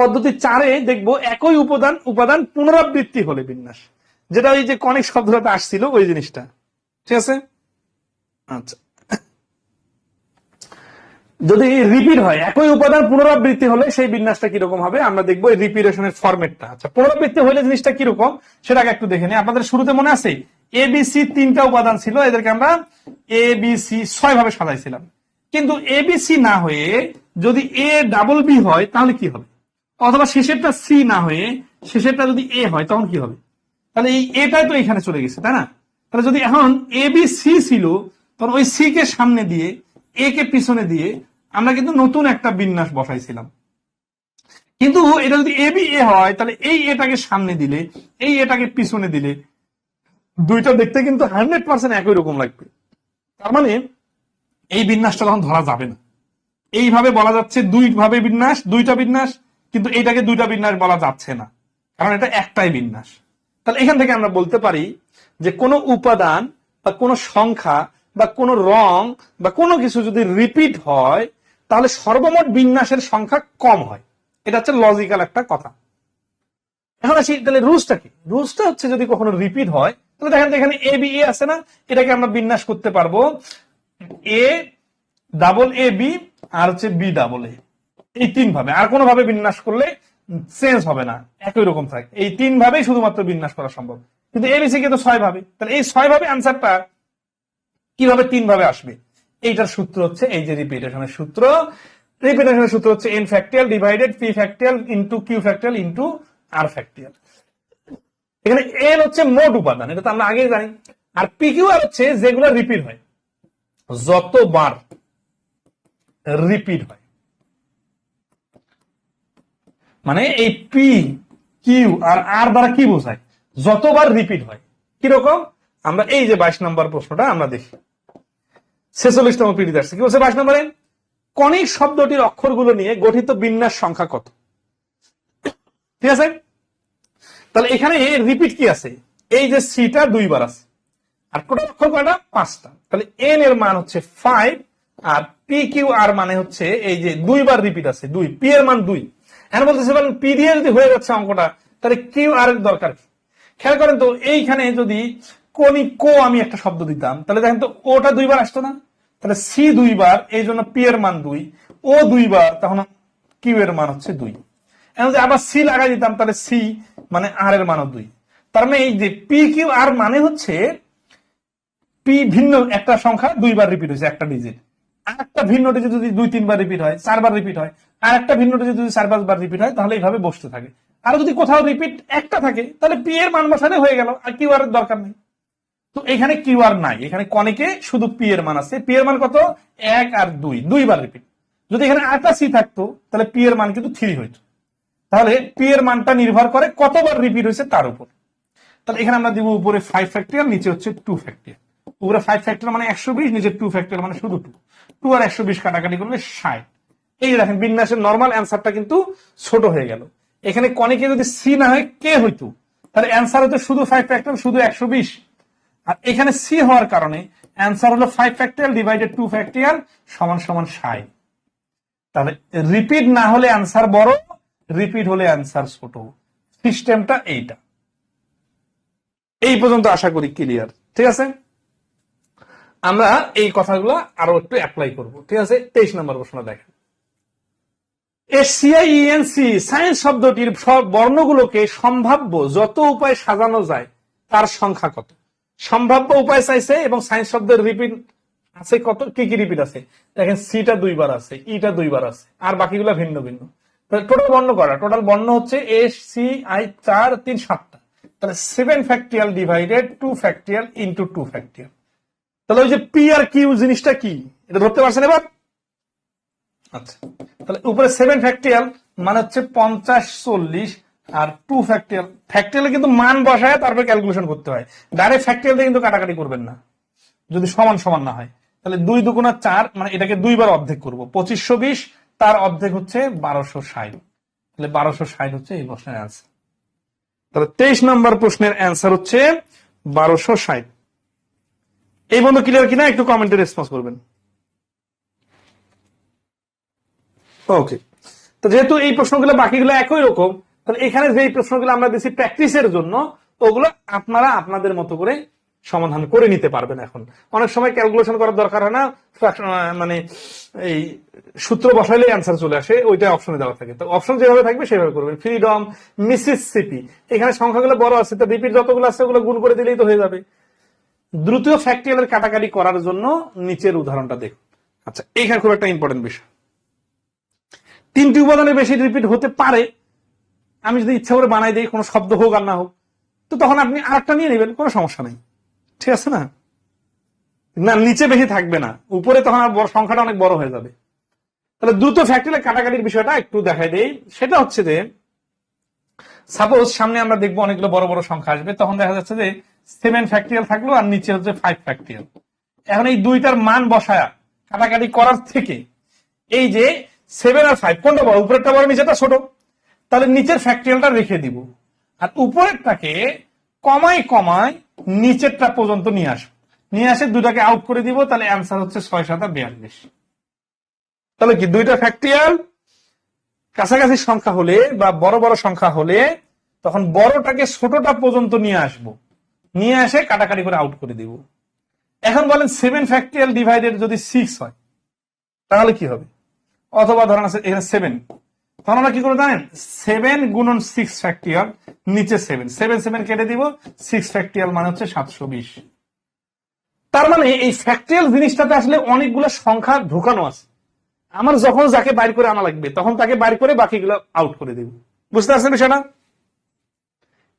পদ্ধতি চারে দেখব একই উপাদান উপাদান পুনরাবৃত্তি হলে বিন্যাস। যেটা ওই যে কনেক শব্দটাতে আসছিল, ওই জিনিসটা। ঠিক আছে? আচ্ছা। যদি রিপিট হয়, একই উপাদান পুনরাবৃত্তি হলে সেই বিন্যাসটা কীরকম হবে? আমরা দেখব এই রিপিটেশনের ফরম্যাটটা। আচ্ছা পুনরাবৃত্তি হলে জিনিসটা কীরকম? সেটাকে একটু দেখে নিই। আপনাদের শুরুতে মনে আছে এ বি সি তিনটা উপাদান ছিল, এদেরকে আমরা এ বি সি ছয় ভাবে সাজাইছিলাম। কিন্তু এ বি সি না হয়ে যদি এ ডাবল বি হয়, তাহলে কি হবে? অথবা শেষেরটা সি না হয়ে শেষেরটা যদি এ হয়, তখন কি হবে? তাহলে এই এটাই তো এখানে চলে গেছে, তাই না? তাহলে যদি এখন এ বি সি ছিল, তখন ওই সি কে সামনে দিয়ে এ কে পিছনে দিয়ে আমরা কিন্তু নতুন একটা বিন্যাস বসাইছিলাম। কিন্তু এটা যদি এ বি এ হয়, তাহলে এই এটাকে সামনে দিলে, এই এটাকে পিছনে দিলে, দুইটা দেখতে কিন্তু হান্ড্রেড পার্সেন্ট একই রকম লাগবে। তার মানে এই বিন্যাসটা তখন ধরা যাবে না। এইভাবে বলা যাচ্ছে দুই ভাবে বিন্যাস, দুইটা বিন্যাস কিন্তু এটাকে দুইটা বিন্যাস বলা যাচ্ছে না। কারণ এটা একটাই বিন্যাস। তাহলে এখান থেকে আমরা বলতে পারি যে কোনো উপাদান বা কোনো সংখ্যা বা কোনো রং বা কোনো কিছু যদি রিপিট হয়, তাহলে সর্বমোট বিন্যাসের সংখ্যা কম হয়। এটা হচ্ছে লজিক্যাল একটা কথা। এখন আসি, তাহলে রুলসটা কি? রুলসটা হচ্ছে যদি কখনো রিপিট হয়, তাহলে দেখেন এখানে এ বি এ আছে না? এটাকে আমরা বিন্যাস করতে পারব এ ডাবল এ বি আর হচ্ছে বি ডাবল এ এই তিন ভাবে। আর কোনো ভাবে বিন্যাস করলে চেঞ্জ হবে না। একই রকম থাকে। এই তিন ভাবেই শুধুমাত্র বিন্যাস করা সম্ভব। কিন্তু এবিসি কে তো ছয় ভাবে। তাহলে এই ছয় ভাবে আনসারটা কীভাবে তিন ভাবে আসবে? এইটার সূত্র হচ্ছে এই যে রিপিটেশনের সূত্র। রিপিটেশনের সূত্র হচ্ছে N factorial divided P factorial into Q factorial into R factorial এখানে এন হচ্ছে মোট উপাদান। এটা তো আমরা আগেই জানি। আর পি কিউ আর হচ্ছে যেগুলো রিপিট হয়। যতবার রিপিট হয়। মানে এই পি কিউ আর আর দ্বারা কি বোঝায়? যতবার রিপিট হয়। কীরকম? আমরা এই যে বাইশ নম্বর প্রশ্নটা আমরা দেখি। ছেচল্লিশতম পিড়িতে আসছে। কি বলছে বাইশ নম্বরে? কনিক শব্দটির অক্ষরগুলো নিয়ে গঠিত বিন্যাস সংখ্যা কত? ঠিক আছে? তাহলে এখানে রিপিট কি আছে? এই যে সিটা দুইবার আছে। আর টোটাল অক্ষর কয়টা? পাঁচটা। তাহলে এন এর মান হচ্ছে ফাইভ আর পি কিউ আর মানে হচ্ছে এই যে দুইবার রিপিট আছে। দুই। পি এর মান দুই। এখন বলতেছে বলেন পি দিয়ে যদি হয়ে যাচ্ছে অঙ্কটা, তাহলে কিউ আর দরকার খেয়াল করেন তো, এইখানে যদি কোনি কো আমি একটা শব্দ দিতাম, তাহলে দেখেন তো, ওটা দুইবার আসতো না? তাহলে সি দুইবার, এই জন্য পি এর মান দুই ও দুইবার, তখন কিউ এর মান হচ্ছে দুই। এখন আবার সি লাগাই দিতাম, তাহলে সি মানে আর এর মানও দুই। তার মানে এই যে পি কিউ আর মানে হচ্ছে পি ভিন্ন একটা সংখ্যা দুইবার রিপিট হয়েছে, একটা ডিজিট আর একটা ভিন্ন ডিজিট যদি দুই, তিনবার রিপিট হয়, চারবার রিপিট হয় আর একটা ভিন্ন ডিজিট যদি চার, পাঁচবার রিপিট হয়, তাহলে এইভাবে বসতে থাকে। আর যদি কোথাও রিপিট একটা থাকে, তাহলে পি এর মান বসালে হয়ে গেল, আর কিউ আর দরকার নেই। তো এখানে কিউ আর নাই, এখানে কনেকে শুধু পি এর মান আছে। পি এর মান কত? এক আর দুই, দুইবার রিপিট যদি এখানে আটটা সি থাকতো, তাহলে পি এর মান কিন্তু থ্রি হইতো। তাহলে পি এর মানটা নির্ভর করে কতবার রিপিট হয়েছে তার উপর। তাহলে এখানে আমরা দিব উপরে ফাইভ ফ্যাক্টরিয়াল নিচে হচ্ছে টু ফ্যাক্টরিয়াল উপরে ফাইভ ফ্যাক্টর মানে একশো বিশ, নিচে টু ফ্যাক্টর মানে শুধু টু টু আর একশো বিশ কাটাকাটি করলে ষাট। এই দেখেন, বিন্যাসের নর্মাল অ্যান্সারটা কিন্তু ছোট হয়ে গেল। এখানে কনেকে যদি সি না হয় কে হইতো। তাহলে অ্যান্সার হতো শুধু ফাইভ ফ্যাক্টর শুধু একশো বিশ। আর এখানে সি হওয়ার কারণে অ্যান্সার হলো five factorial divided two factorial সমান সমান ষাট। তাহলে রিপিট না হলে অ্যান্সার বড় রিপিট হলে অ্যান্সার ছোট। সিস্টেমটা এইটা। এই পর্যন্ত আশা করি ক্লিয়ার ঠিক আছে? আমরা এই কথাগুলো আরও একটু অ্যাপ্লাই করব। ঠিক আছে? তেইশ নম্বর প্রশ্ন দেখেন। এসিআইএনসি সায়েন্স শব্দটির সব বর্ণগুলোকে সম্ভাব্য যত উপায় সাজানো যায়, তার সংখ্যা কত? সম্ভাব্য উপায় চাইছে এবং সায়েন্স শব্দের রিপিট আছে কত? কি কি রিপিট আছে? দেখেন সিটা দুইবার আছে ইটা দুইবার আছে, আর বাকিগুলো ভিন্ন ভিন্ন। টোটাল বর্ণ করা টোটাল বর্ণ হচ্ছে এস সি আই চার তিন সাতটা। তাহলে seven factorial divided two factorial into two factorial তাহলে ওই যে পি আর কিউ জিনিসটা কি? এটা ধরতে পারছেন এবার? আচ্ছা। তাহলে উপরে সেভেন ফ্যাক্টরিয়াল মানে হচ্ছে পঞ্চাশ চল্লিশ আর টু ফ্যাক্টরিয়াল ফ্যাক্টিয়ালে কিন্তু মান বসায় তারপরে ক্যালকুলেশন করতে হয়। ডাইরেক্ট ফ্যাক্টিয়াল দিয়ে কিন্তু কাটাকাটি করবেন না। যদি সমান সমান না হয়। তাহলে দুই দুগুণা চার মানে এটাকে দুইবার অর্ধেক করব। পঁচিশশো বিশ তার অর্ধেক হচ্ছে বারোশো ষাট। তাহলে বারোশো ষাট হচ্ছে এই প্রশ্নের অ্যান্সার তাহলে তেইশ নম্বর প্রশ্নের অ্যান্সার হচ্ছে বারোশো ষাট। এই বন্ধু ক্লিয়ার কিনা? একটু কমেন্টে রেসপন্স করবেন। ওকে তো যেহেতু এই প্রশ্নগুলো বাকিগুলো একই রকম, তাহলে এখানে যে প্রশ্নগুলো আমরা দিচ্ছি প্র্যাকটিসের জন্য, ওগুলো আপনারা আপনাদের মতো করে সমাধান করে নিতে পারবেন এখন। অনেক সময় ক্যালকুলেশন করার দরকার হয় না মানে এই সূত্র বসাইলে অ্যান্সার চলে আসে, ওইটা অপশনে দেওয়া থাকে। তো অপশন যেভাবে থাকবে সেভাবে করবেন। ফ্রিডম মিসিসিপি এখানে সংখ্যাগুলো বড় আছে, তো রিপিট যতগুলো আছে ওগুলো গুণ করে দিলেই তো হয়ে যাবে। দ্রুত ফ্যাক্টরিয়ালের কাটাকাটি করার জন্য নিচের উদাহরণটা দেখুন। আচ্ছা এখানে খুব একটা ইম্পর্টেন্ট বিষয়। তিনটি উপাদানে বেশি রিপিট হতে পারে। আমি যদি ইচ্ছা করে বানাই দিই, কোনো শব্দ হোক আর না হোক, তো তখন আপনি আরেকটা নিয়ে নেবেন, কোনো সমস্যা নেই। ঠিক আছে না? না, নিচে বেশি থাকবে না। উপরে তখন আর সংখ্যাটা অনেক বড় হয়ে যাবে। তাহলে দ্রুত ফ্যাক্টরিয়াল কাটাকাটির বিষয়টা একটু দেখাই দেই। সেটা হচ্ছে যে সাপোজ সামনে আমরা দেখব অনেকগুলো বড় বড় সংখ্যা আসবে, তখন দেখা যাচ্ছে যে সেভেন ফ্যাক্টরিয়াল থাকল আর নিচে হচ্ছে ফাইভ ফ্যাক্টরিয়াল এখন এই দুইটার মান বসায়া কাটাকাটি করার থেকে এই যে সেভেন আর ফাইভ কোনটা বড়? উপরেরটা বড় নিচেটা ছোট। তাহলে নিচের ফ্যাক্টরিয়ালটা রেখে দিব। আর উপরেরটাকে কমাই কমাই নিচেরটা পর্যন্ত নিয়ে আসব। নিয়ে আসে দুটাকে আউট করে দিব, তাহলে অ্যান্সার হচ্ছে ছয়, সাতা বিয়াল্লিশ। তাহলে কি দুইটা ফ্যাক্টরিয়াল কাছাকাছি সংখ্যা হলে বা বড় বড় সংখ্যা হলে তখন বড়টাকে ছোটটা পর্যন্ত নিয়ে আসব। নিয়ে আসে কাটাকাটি করে আউট করে দিব। এখন বলেন সেভেন ফ্যাক্টরিয়াল ডিভাইডেড যদি সিক্স হয়, তাহলে কি হবে? অথবা ধরেন আছে এখানে সেভেন তখন আমরা কি করে জানেন? সেভেন গুণন সিক্স ফ্যাক্টরিয়াল নিচে সেভেন সেভেন সেভেন কেটে দিব। সিক্স ফ্যাক্টরিয়াল মানে হচ্ছে সাতশো বিশ। তার মানে এই ফ্যাক্টরিয়াল জিনিসটাতে আসলে অনেকগুলো সংখ্যা ঢুকানো আছে। আমার যখন যাকে বাইর করে আনা লাগবে, তখন তাকে বাইর করে বাকিগুলো আউট করে দেব। বুঝতে পারছেন বিষয়টা?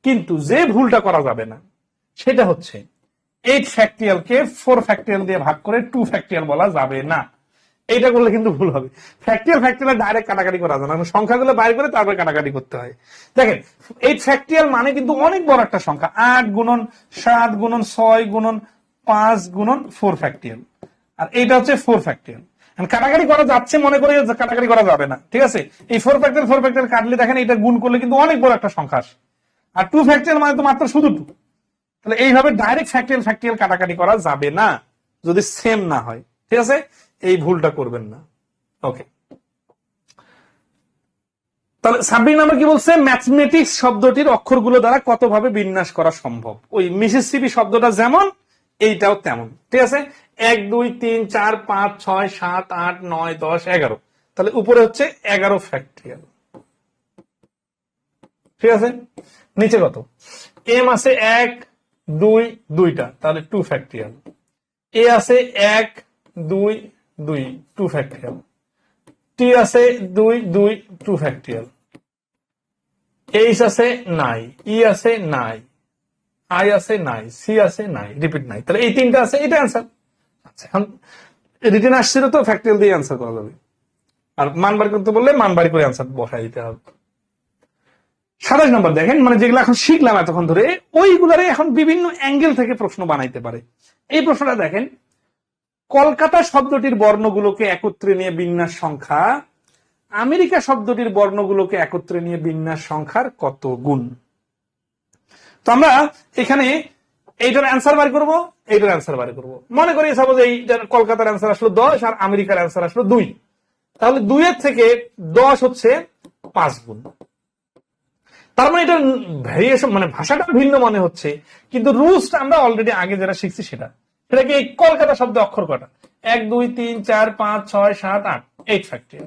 কিন্তু যে ভুলটা করা যাবে না, সেটা হচ্ছে এইট ফ্যাক্টরিয়ালকে ফোর ফ্যাক্টরিয়াল দিয়ে ভাগ করে টু ফ্যাক্টরিয়াল বলা যাবে না। এইটা করলে কিন্তু ভুল হবে। ফ্যাক্টরিয়াল ফ্যাক্টরিয়াল ডাইরেক্ট কাটাকাটি করা যায় না। সংখ্যাগুলো বাইর করে তারপরে কাটাকাটি করতে হয়। দেখেন এইট ফ্যাক্টরিয়াল মানে কিন্তু অনেক বড় একটা সংখ্যা। আট গুণন সাত গুণন ছয় গুণন পাঁচ গুণন ফোর ফ্যাক্টরিয়াল আর এইটা হচ্ছে ফোর ফ্যাক্টরিয়াল কাটাকাটি করা যাচ্ছে, মনে করে কাটাকাটি করা যাবে না। ঠিক আছে? এই ফোর ফ্যাক্টরিয়াল ফোর ফ্যাক্টরিয়াল কাটলে দেখেন এটা গুণ করলে কিন্তু অনেক বড় একটা সংখ্যা আর টু ফ্যাক্টরিয়াল মানে তো মাত্র শুধু টু তাহলে এইভাবে ডাইরেক্ট ফ্যাক্টরিয়াল ফ্যাক্টরিয়াল কাটাকাটি করা যাবে না, যদি সেম না হয়। ঠিক আছে? এই ভুলটা করবেন না। ওকে তাহলে ছাব্বিশ নাম্বার কি বলছে? ম্যাথমেটিক্স শব্দটির অক্ষরগুলো দ্বারা কতভাবে বিন্যাস করা সম্ভব? ওই মিসিসিপি শব্দটা যেমন, এইটাও তেমন। ঠিক আছে? এক, দুই, তিন, চার, পাঁচ, ছয়, সাত, আট, নয়, দশ, এগারো। তাহলে উপরে হচ্ছে এগারো ফ্যাক্টরিয়াল ঠিক আছে? নিচে কত? এম আছে এক, দুই, দুইটা, তাহলে টু ফ্যাক্টরিয়াল এ আছে এক, দুই দুই টু ফ্যাক্টরিয়াল টি আছে দুই দুই টু ফ্যাক্টরিয়াল এইচ আছে নাই ই আছে নাই আই আছে নাই সি আছে নাই রিপিট নাই। তাহলে এই তিনটা আছে, এটা আচ্ছা রিটেন আসছিল তো ফ্যাক্টরিয়াল দিয়ে অ্যান্সার করা যাবে। আর করতে বললে করে অ্যান্সার বসাই দিতে হবে। সাতাশ নম্বর দেখেন মানে যেগুলো এখন শিখলাম এতক্ষণ ধরে, ওইগুলারে এখন বিভিন্ন অ্যাঙ্গেল থেকে প্রশ্ন বানাইতে পারে। এই প্রশ্নটা দেখেন, কলকাতা শব্দটির বর্ণগুলোকে একত্রে নিয়ে বিন্যাস সংখ্যা, আমেরিকা শব্দটির বর্ণগুলোকে একত্রে নিয়ে বিন্যাস সংখ্যার কত গুণ? তো আমরা এখানে এইটার অ্যান্সার বার করব, এইটার অ্যান্সার বার করব। মনে করি সাপোজ এইটার কলকাতার অ্যান্সার আসলো দশ আর আমেরিকার অ্যান্সার আসলো দুই। তাহলে দুইয়ের থেকে দশ হচ্ছে পাঁচ গুণ। তার মানে এটা ভ্যারিয়েশন মানে ভাষাটা ভিন্ন মনে হচ্ছে, কিন্তু রুলসটা আমরা অলরেডি আগে যেটা শিখছি সেটা। সেটা কি এই কলকাতা শব্দে অক্ষর কটা এক, দুই, তিন, চার, পাঁচ, ছয়, সাত, আট এইট ফ্যাক্টরিয়াল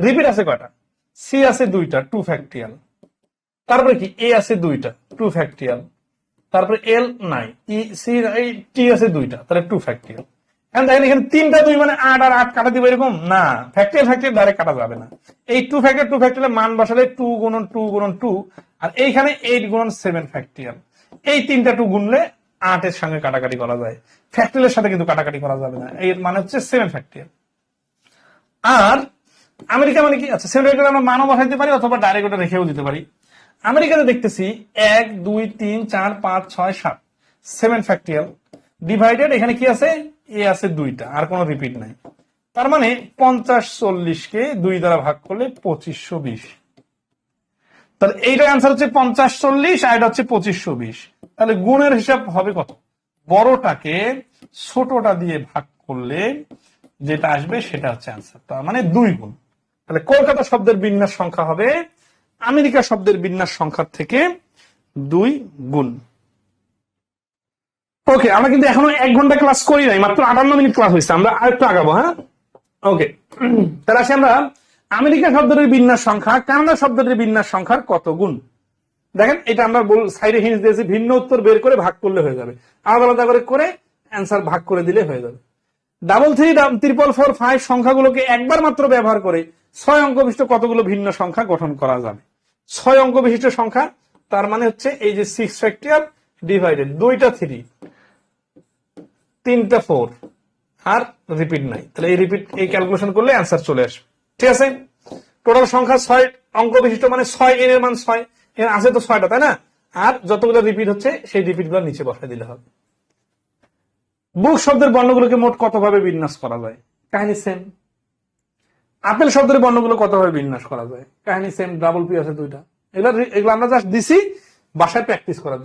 রিপিট আছে কয়টা? সি আছে দুইটা টু ফ্যাক্টরিয়াল তারপরে কি? এ আছে দুইটা টু ফ্যাক্টরিয়াল তারপরে এল নাই ই সি টি আছে দুইটা, তাহলে টু ফ্যাক্টরিয়াল এখন দেখেন এখানে তিনটা দুই মানে আট আর আট কাটা দিব এরকম? না ফ্যাক্টরিয়াল ফ্যাক্টরিয়াল ডাইরেক্ট কাটা যাবে না। এই টু ফ্যাক্টর টু ফ্যাক্টরিয়াল মান বসালে টু গুণন টু গুণন টু আর এইখানে এইট গুণন সেভেন ফ্যাক্টরিয়াল এই তিনটা টু গুনলে আটের সঙ্গে কাটাকাটি করা যায়। ফ্যাক্টরিয়ালের সাথে কিন্তু কাটাকাটি করা যাবে না। এর মানে হচ্ছে সেভেন ফ্যাক্টরিয়াল আর আমেরিকা মানে কি? আচ্ছা সেভেন ফ্যাক্টরিয়াল আমরা মানও বসাইতে পারি অথবা ডাইরেক্ট ওটা রেখেও দিতে পারি। আমেরিকাতে দেখতেছি এক, দুই, তিন, চার, পাঁচ, ছয়, সাত। সেভেন ফ্যাক্টরিয়াল ডিভাইডেড এখানে কি আছে? এ আছে দুইটা, আর কোনো রিপিট নাই। তার মানে পঞ্চাশ চল্লিশকে দুই দ্বারা ভাগ করলে পঁচিশশো বিশ। তাহলে এইটার অ্যান্সার হচ্ছে পঞ্চাশ চল্লিশ, আর এটা হচ্ছে পঁচিশশো বিশ। তাহলে গুণের হিসাব হবে কত? বড়টাকে ছোটটা দিয়ে ভাগ করলে যেটা আসবে সেটা হচ্ছে অ্যান্সার তার মানে দুই গুণ। তাহলে কলকাতা শব্দের বিন্যাস সংখ্যা হবে আমেরিকা শব্দের বিন্যাস সংখ্যার থেকে দুই গুণ। ওকে আমরা কিন্তু এখনও এক ঘণ্টা ক্লাস করি নাই, মাত্র আটান্ন মিনিট ক্লাস হয়েছে, আমরা আরেকটু আগাবো হ্যাঁ? ওকে তাহলে আসি আমরা আমেরিকা শব্দের বিন্যাস সংখ্যা, কানাডা শব্দের বিন্যাস সংখ্যার কত গুণ? দেখেন, এটা আমরা বল সাইডে হিন্স দিয়েছি, ভিন্ন উত্তর বের করে ভাগ করলে হয়ে যাবে। আলাদা আলাদা করে করে অ্যান্সার ভাগ করে দিলে হয়ে যাবে। Double three triple four five সংখ্যাগুলোকে একবার মাত্র ব্যবহার করে ছয় অঙ্ক বিশিষ্ট কতগুলো ভিন্ন সংখ্যা গঠন করা যাবে? ছয় অঙ্ক বিশিষ্ট সংখ্যা, তার মানে হচ্ছে এই যে সিক্স ফ্যাক্টরিয়াল ডিভাইডেড দুইটা থ্রি তিনটা ফোর আর রিপিট নাই। তাহলে এই রিপিট এই ক্যালকুলেশন করলে অ্যান্সার চলে আসবে। ঠিক আছে? টোটাল সংখ্যা ছয়, অঙ্ক বিশিষ্ট মানে ছয় এন এর মান ছয়, এর আছে তো ছয়টা, তাই না? আর যতগুলো রিপিট হচ্ছে, সেই রিপিটগুলো নিচে বসাই দিলে হবে। বুক শব্দের বর্ণগুলোকে মোট কতভাবে বিন্যাস করা যায়? কাহিনী সেম আপেল শব্দের বর্ণগুলো কতভাবে বিন্যাস করা যায় কাহিনী সেম ডাবল পি আছে দুইটা এগুলো এগুলো আমরা জাস্ট দিছি, বাসায় প্র্যাকটিস করা।